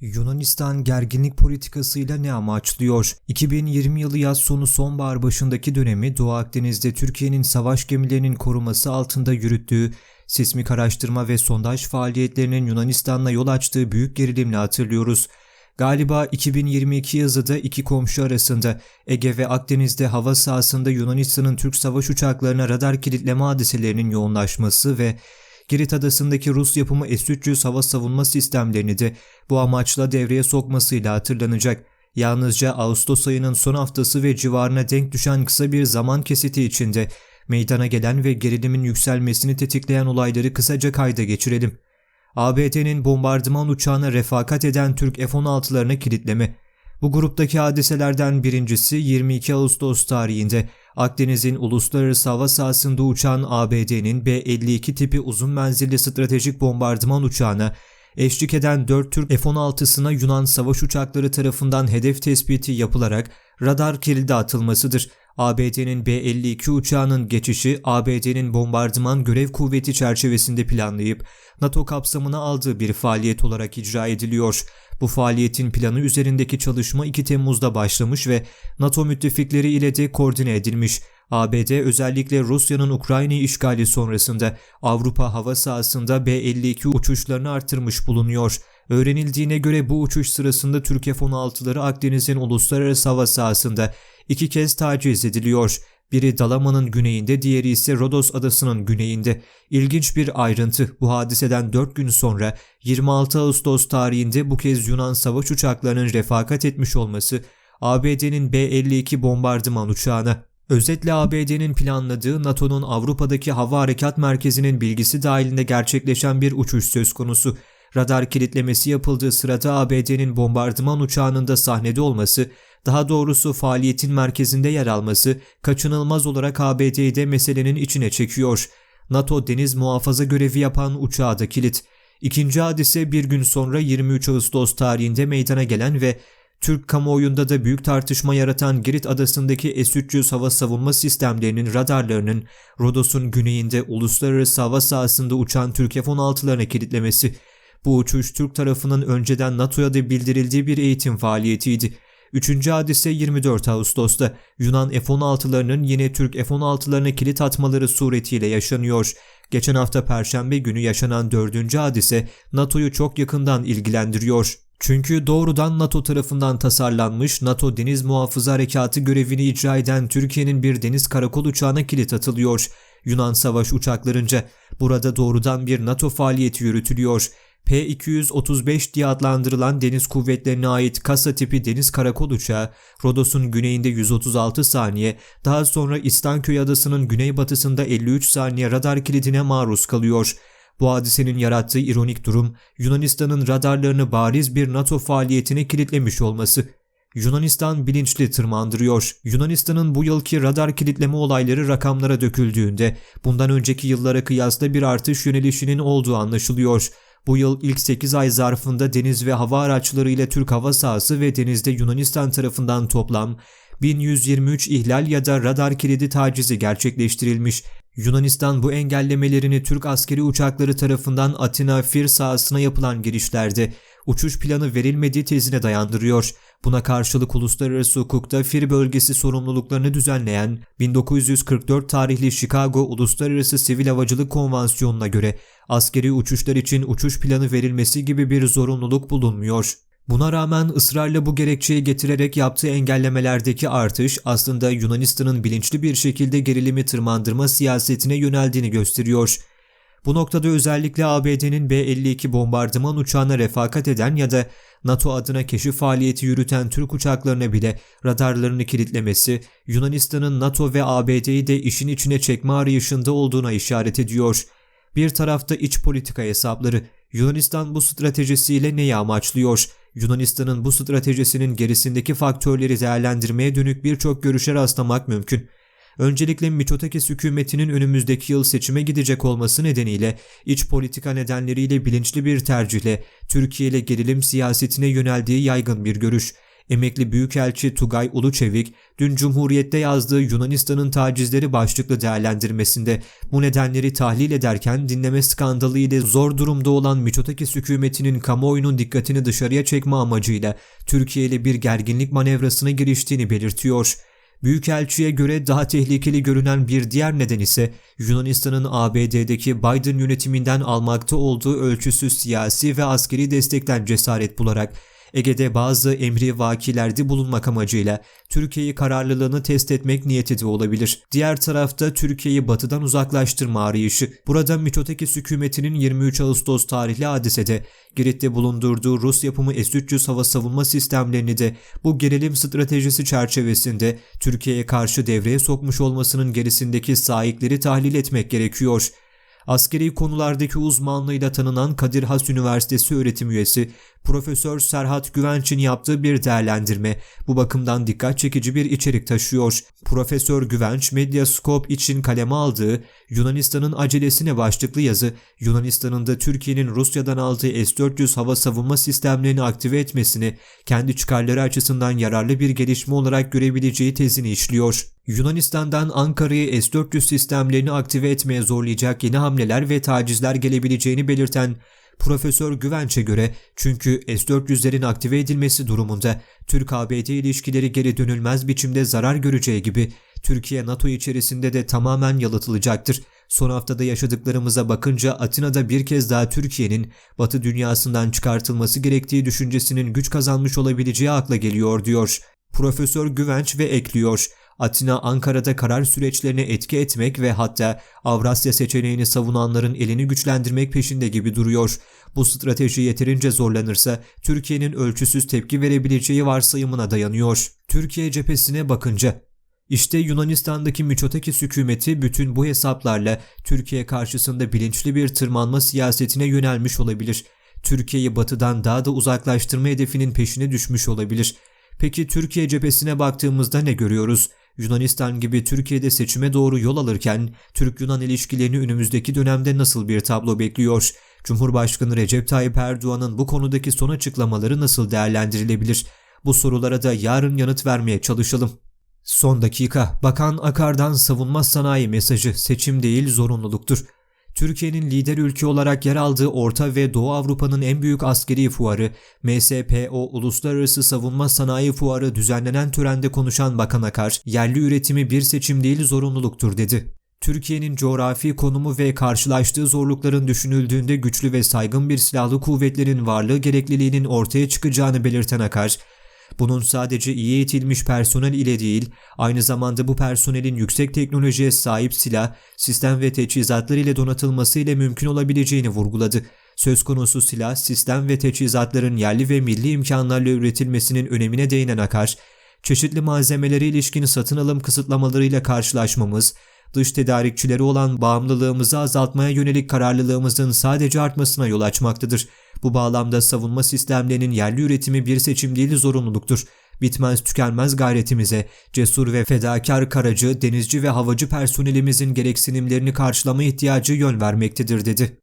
Yunanistan gerginlik politikasıyla ne amaçlıyor? 2020 yılı yaz sonu sonbahar başındaki dönemi Doğu Akdeniz'de Türkiye'nin savaş gemilerinin koruması altında yürüttüğü sismik araştırma ve sondaj faaliyetlerinin Yunanistan'la yol açtığı büyük gerilimle hatırlıyoruz. Galiba 2022 yazıda iki komşu arasında Ege ve Akdeniz'de hava sahasında Yunanistan'ın Türk savaş uçaklarına radar kilitleme hadiselerinin yoğunlaşması ve Girit Adası'ndaki Rus yapımı S-300 hava savunma sistemlerini de bu amaçla devreye sokmasıyla hatırlanacak. Yalnızca Ağustos ayının son haftası ve civarına denk düşen kısa bir zaman kesiti içinde meydana gelen ve gerilimin yükselmesini tetikleyen olayları kısaca kayda geçirelim. ABD'nin bombardıman uçağına refakat eden Türk F-16'larına kilitleme. Bu gruptaki hadiselerden birincisi 22 Ağustos tarihinde Akdeniz'in uluslararası hava sahasında uçan ABD'nin B-52 tipi uzun menzilli stratejik bombardıman uçağına eşlik eden 4 Türk F-16'sına Yunan savaş uçakları tarafından hedef tespiti yapılarak radar kilidi atılmasıdır. ABD'nin B-52 uçağının geçişi ABD'nin bombardıman görev kuvveti çerçevesinde planlayıp NATO kapsamına aldığı bir faaliyet olarak icra ediliyor. Bu faaliyetin planı üzerindeki çalışma 2 Temmuz'da başlamış ve NATO müttefikleri ile de koordine edilmiş. ABD özellikle Rusya'nın Ukrayna'yı işgali sonrasında Avrupa hava sahasında B-52 uçuşlarını artırmış bulunuyor. Öğrenildiğine göre bu uçuş sırasında Türk F-16'ları Akdeniz'in uluslararası hava sahasında iki kez taciz ediliyor. Biri Dalaman'ın güneyinde, diğeri ise Rodos adasının güneyinde. İlginç bir ayrıntı bu hadiseden 4 gün sonra 26 Ağustos tarihinde bu kez Yunan savaş uçaklarının refakat etmiş olması ABD'nin B-52 bombardıman uçağına. Özetle ABD'nin planladığı NATO'nun Avrupa'daki hava harekat merkezinin bilgisi dahilinde gerçekleşen bir uçuş söz konusu. Radar kilitlemesi yapıldığı sırada ABD'nin bombardıman uçağının da sahnede olması daha doğrusu faaliyetin merkezinde yer alması kaçınılmaz olarak ABD'yi de meselenin içine çekiyor. NATO deniz muhafaza görevi yapan uçağı da kilit. İkinci hadise bir gün sonra 23 Ağustos tarihinde meydana gelen ve Türk kamuoyunda da büyük tartışma yaratan Girit adasındaki S-300 hava savunma sistemlerinin radarlarının Rodos'un güneyinde uluslararası hava sahasında uçan Türk F-16'larına kilitlemesi. Bu uçuş Türk tarafının önceden NATO'ya da bildirildiği bir eğitim faaliyetiydi. Üçüncü hadise 24 Ağustos'ta Yunan F-16'larının yine Türk F-16'larına kilit atmaları suretiyle yaşanıyor. Geçen hafta Perşembe günü yaşanan dördüncü hadise NATO'yu çok yakından ilgilendiriyor. Çünkü doğrudan NATO tarafından tasarlanmış NATO Deniz Muhafızı Harekatı görevini icra eden Türkiye'nin bir deniz karakol uçağına kilit atılıyor. Yunan savaş uçaklarınca burada doğrudan bir NATO faaliyeti yürütülüyor. P-235 diye adlandırılan deniz kuvvetlerine ait kasa tipi deniz karakol uçağı Rodos'un güneyinde 136 saniye, daha sonra İstanköy adasının güneybatısında 53 saniye radar kilidine maruz kalıyor. Bu hadisenin yarattığı ironik durum Yunanistan'ın radarlarını bariz bir NATO faaliyetine kilitlemiş olması. Yunanistan bilinçli tırmandırıyor. Yunanistan'ın bu yılki radar kilitleme olayları rakamlara döküldüğünde bundan önceki yıllara kıyasla bir artış yönelişinin olduğu anlaşılıyor. Bu yıl ilk 8 ay zarfında deniz ve hava araçları ile Türk hava sahası ve denizde Yunanistan tarafından toplam 1123 ihlal ya da radar kilidi tacizi gerçekleştirilmiş. Yunanistan bu engellemelerini Türk askeri uçakları tarafından Atina Fir sahasına yapılan girişlerde uçuş planı verilmediği tezine dayandırıyor. Buna karşılık uluslararası hukukta Fir bölgesi sorumluluklarını düzenleyen 1944 tarihli Chicago Uluslararası Sivil Havacılık Konvansiyonu'na göre askeri uçuşlar için uçuş planı verilmesi gibi bir zorunluluk bulunmuyor. Buna rağmen ısrarla bu gerekçeyi getirerek yaptığı engellemelerdeki artış aslında Yunanistan'ın bilinçli bir şekilde gerilimi tırmandırma siyasetine yöneldiğini gösteriyor. Bu noktada özellikle ABD'nin B-52 bombardıman uçağına refakat eden ya da NATO adına keşif faaliyeti yürüten Türk uçaklarına bile radarlarını kilitlemesi, Yunanistan'ın NATO ve ABD'yi de işin içine çekme arayışında olduğuna işaret ediyor. Bir tarafta iç politika hesapları, Yunanistan bu stratejisiyle neyi amaçlıyor? Yunanistan'ın bu stratejisinin gerisindeki faktörleri değerlendirmeye dönük birçok görüşe rastlamak mümkün. Öncelikle Mitsotakis hükümetinin önümüzdeki yıl seçime gidecek olması nedeniyle iç politika nedenleriyle bilinçli bir tercihle Türkiye ile gerilim siyasetine yöneldiği yaygın bir görüş. Emekli Büyükelçi Tugay Uluçevik, dün Cumhuriyet'te yazdığı Yunanistan'ın tacizleri başlıklı değerlendirmesinde bu nedenleri tahlil ederken dinleme skandalı ile zor durumda olan Mitsotakis hükümetinin kamuoyunun dikkatini dışarıya çekme amacıyla Türkiye ile bir gerginlik manevrasına giriştiğini belirtiyor. Büyükelçiye göre daha tehlikeli görünen bir diğer neden ise Yunanistan'ın ABD'deki Biden yönetiminden almakta olduğu ölçüsüz siyasi ve askeri destekten cesaret bularak Ege'de bazı emri vakilerde bulunmak amacıyla Türkiye'yi kararlılığını test etmek niyeti de olabilir. Diğer tarafta Türkiye'yi batıdan uzaklaştırma arayışı. Burada Mitsotakis hükümetinin 23 Ağustos tarihli hadisede Girit'te bulundurduğu Rus yapımı S-300 hava savunma sistemlerini de bu gerilim stratejisi çerçevesinde Türkiye'ye karşı devreye sokmuş olmasının gerisindeki sahipleri tahlil etmek gerekiyor. Askeri konulardaki uzmanlığıyla tanınan Kadir Has Üniversitesi öğretim üyesi Profesör Serhat Güvenç'in yaptığı bir değerlendirme bu bakımdan dikkat çekici bir içerik taşıyor. Profesör Güvenç, Medyascope için kaleme aldığı Yunanistan'ın acelesine başlıklı yazı, Yunanistan'ın da Türkiye'nin Rusya'dan aldığı S-400 hava savunma sistemlerini aktive etmesini kendi çıkarları açısından yararlı bir gelişme olarak görebileceği tezini işliyor. Yunanistan'dan Ankara'yı S-400 sistemlerini aktive etmeye zorlayacak yeni hamleler ve tacizler gelebileceğini belirten Profesör Güvenç'e göre çünkü S-400'lerin aktive edilmesi durumunda Türk-ABD ilişkileri geri dönülmez biçimde zarar göreceği gibi Türkiye NATO içerisinde de tamamen yalıtılacaktır. Son haftada yaşadıklarımıza bakınca Atina'da bir kez daha Türkiye'nin Batı dünyasından çıkartılması gerektiği düşüncesinin güç kazanmış olabileceği akla geliyor diyor. Profesör Güvenç ve ekliyor. Atina Ankara'da karar süreçlerine etki etmek ve hatta Avrasya seçeneğini savunanların elini güçlendirmek peşinde gibi duruyor. Bu strateji yeterince zorlanırsa Türkiye'nin ölçüsüz tepki verebileceği varsayımına dayanıyor. Türkiye cephesine bakınca işte Yunanistan'daki Mitsotakis hükümeti bütün bu hesaplarla Türkiye karşısında bilinçli bir tırmanma siyasetine yönelmiş olabilir. Türkiye'yi batıdan daha da uzaklaştırma hedefinin peşine düşmüş olabilir. Peki Türkiye cephesine baktığımızda ne görüyoruz? Yunanistan gibi Türkiye'de seçime doğru yol alırken Türk-Yunan ilişkilerini önümüzdeki dönemde nasıl bir tablo bekliyor? Cumhurbaşkanı Recep Tayyip Erdoğan'ın bu konudaki son açıklamaları nasıl değerlendirilebilir? Bu sorulara da yarın yanıt vermeye çalışalım. Son dakika, Bakan Akar'dan savunma sanayi mesajı seçim değil zorunluluktur. Türkiye'nin lider ülke olarak yer aldığı Orta ve Doğu Avrupa'nın en büyük askeri fuarı MSPO Uluslararası Savunma Sanayi Fuarı düzenlenen törende konuşan Bakan Akar, yerli üretimi bir seçim değil zorunluluktur dedi. Türkiye'nin coğrafi konumu ve karşılaştığı zorlukların düşünüldüğünde güçlü ve saygın bir silahlı kuvvetlerin varlığı gerekliliğinin ortaya çıkacağını belirten Akar, bunun sadece iyi eğitilmiş personel ile değil, aynı zamanda bu personelin yüksek teknolojiye sahip silah, sistem ve teçhizatlar ile donatılması ile mümkün olabileceğini vurguladı. Söz konusu silah, sistem ve teçhizatların yerli ve milli imkanlarla üretilmesinin önemine değinen Akar, çeşitli malzemeleri ilişkin satın alım kısıtlamalarıyla karşılaşmamız, dış tedarikçileri olan bağımlılığımızı azaltmaya yönelik kararlılığımızın sadece artmasına yol açmaktadır. Bu bağlamda savunma sistemlerinin yerli üretimi bir seçim değil zorunluluktur. Bitmez tükenmez gayretimize, cesur ve fedakar karacı, denizci ve havacı personelimizin gereksinimlerini karşılama ihtiyacı yön vermektedir dedi.